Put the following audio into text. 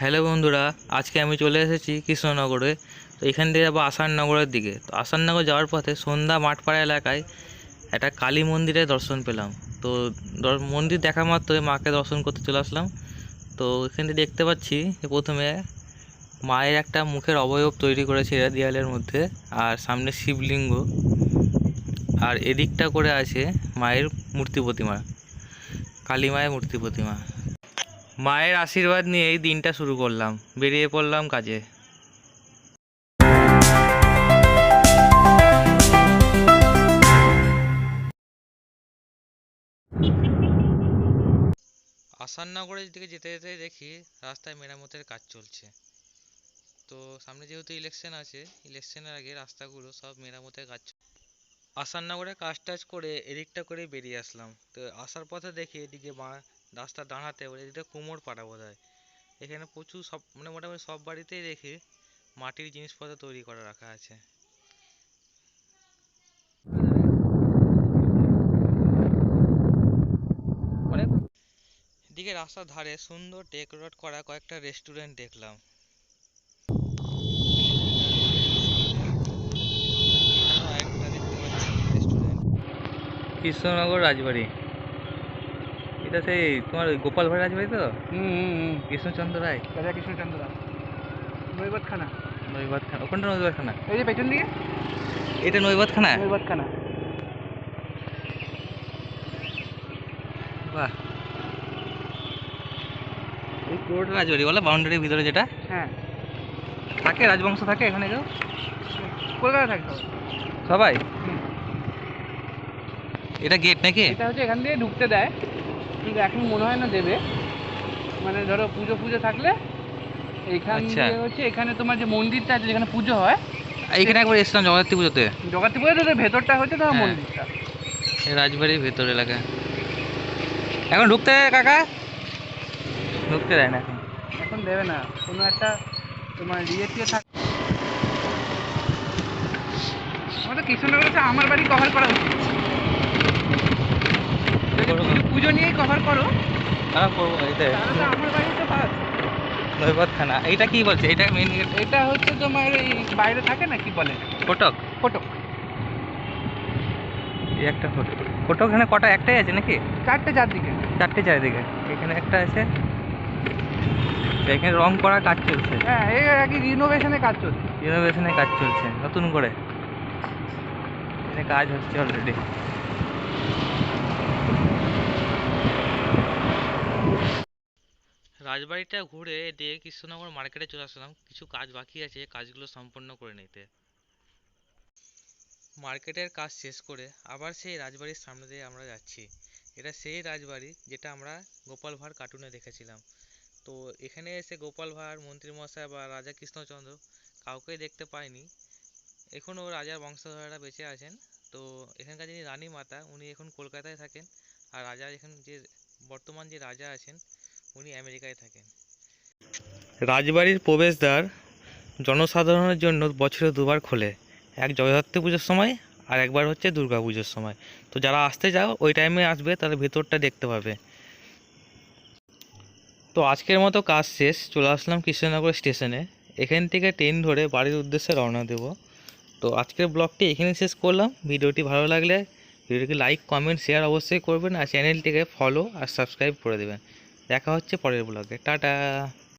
Hello বন্ধুরা, আজকে আমি চলে এসেছি কৃষ্ণনগরে। তো এখান থেকে যাব আসাননগরের দিকে। তো আসাননগর যাওয়ার পথে সন্ধ্যা মাঠপাড়া এলাকায় একটা কালী মন্দিরে দর্শন পেলাম। তো দর- মন্দির দেখা মাত্রই মাকে দর্শন করতে চলে আসলাম। তো এখান থেকে দেখতে পাচ্ছি যে প্রথমে মায়ের একটা মুখের অবয়ব তৈরি করেছে এরা দেয়ালের মধ্যে, আর সামনে শিবলিঙ্গ, আর এদিকটা করে আছে মায়ের মূর্তি প্রতিমা, কালী মায়ের মূর্তি প্রতিমা। মায়ের আশীর্বাদ নিয়ে এই দিনটা শুরু করলাম। বেরিয়ে পড়লাম কাজে। আসাননগরের দিকে যেতে যেতে দেখি রাস্তায় মেরামতের কাজ চলছে। তো সামনে যেহেতু ইলেকশন আছে ইলেকশনের আগে রাস্তাগুলো সব মেরামতের কাজ আসাননগরে কাজ টাজ করে এদিকটা করে বেরিয়ে আসলাম। তো আসার পথে দেখি এদিকে রাস্তা দাঁড়াতে বলে এটা কুমোর পাড়া বোধ হয় এখানে প্রচুর সব মানে মোটামুটি সব বাড়িতেই দেখি মাটির জিনিসপত্র তৈরি করে রাখা আছে। এদিকে রাস্তার ধারে সুন্দর ডেকোরেট করা কয়েকটা রেস্টুরেন্ট দেখলাম। কৃষ্ণনগর রাজবাড়ি। এটা সেই তোমার গোপাল ভাঁড় রাজবাড়ি তো? হুম কৃষ্ণচন্দ্র রায়। রাজা কৃষ্ণচন্দ্র রায়। নৈবাতখানা নৈবাতখানা ওখানটা নৈবাতখানা এই যে পেছন দিকে? এটা নৈবাতখানা নৈবাতখানা বাহ। এই পুরোটা রাজবাড়ি বলে বাউন্ডারির ভিতরে যেটা? হ্যাঁ। থাকে রাজবংশ থাকে এখানে কেউ? কলকাতা থাকে সবাই? এটা গেট নাকি? এটা হচ্ছে এখান দিয়ে ঢুকতে দেয়। কিন্তু এখন মনে হয় না দেবে। মানে ধরো পুজো পুজো থাকলে এইখান আচ্ছা। দিয়ে হচ্ছে এখানে তোমার যে মন্দিরটা আছে যেখানে পুজো হয় এইখানে একবার এসেছিলাম জগদ্ধাত্রী পুজোতে। জগত্রী পুজোর ভেতরটা হচ্ছে তোমার হ্যাঁ। মন্দিরটা। এই রাজবাড়ির ভেতর এলাকা। এখন ঢুকতে দেয় কাকা? ঢুকতে দেয় না এখন। এখন দেবে না। কোনো একটা তোমার ইয়ে টিয়ে থাক আমাদের কৃষ্ণনগর হচ্ছে আমার বাড়ি কভার করা উচিত। পুজো- নিয়েই কভার করো। হ্যাঁ করব এতে। তাহলে আমার বাড়ি তো পাস নৈবাতখানা এইটা কি বলছে? এটা মেন গেট এটা হচ্ছে তোমার এই বাইরে থাকে না কি বলে? ফটক ফটক এই একটা ফটক ফটক এখানে কটা? একটাই আছে নাকি? চারটে চারদিকে। চারটে চারিদিকে। এখানে একটা আছে। এখানে রং করা কাজ চলছে। হ্যাঁ এই আর কি রিনোভেশনের কাজ চলছে। রিনোভেশনের কাজ চলছে নতুন করে। এখানে কাজ হচ্ছে অলরেডি রাজবাড়িটা ঘুরে দিয়ে কৃষ্ণনগর মার্কেটে চলে আসলাম। কিছু কাজ বাকি আছে, কাজগুলো সম্পন্ন করে নিতে। মার্কেটের কাজ শেষ করে আবার সেই রাজবাড়ির সামনে দিয়ে আমরা যাচ্ছি। এটা সেই রাজবাড়ি যেটা আমরা গোপাল ভাঁড় কার্টুনে দেখেছিলাম। তো এখানে এসে গোপাল ভাঁড়, মন্ত্রীমশাই বা রাজা কৃষ্ণচন্দ্র কাউকেই দেখতে পাইনি। এখনও রাজার বংশধরেরা বেঁচে আছেন। তো এখানকার যিনি রানী মাতা, উনি এখন কলকাতায় থাকেন। আর রাজা এখন যে, বর্তমান যে রাজা আছেন উনি আমেরিকায় থাকেন। রাজবাড়ির প্রবেশদ্বার জনসাধারণের জন্য বছরে দুবার খোলে। এক জগদ্ধাত্রী পুজোর সময় আর একবার হচ্ছে দুর্গা পুজোর সময়। তো যারা আসতে যাও ওই টাইমে আসবে তাহলে ভেতরটা দেখতে পাবে। তো আজকের মতো কাজ শেষ। চলে আসলাম কৃষ্ণনগর স্টেশনে। এখান থেকে ট্রেন ধরে বাড়ির উদ্দেশ্যে রওনা দেব। তো আজকের ব্লগটি এখানেই শেষ করলাম। ভিডিওটি ভালো লাগলে, ভিডিওটিকে লাইক কমেন্ট শেয়ার অবশ্যই করবেন। আর চ্যানেলটিকে ফলো আর সাবস্ক্রাইব করে দেবেন। দেখা হচ্ছে পরের ব্লগে টাটা!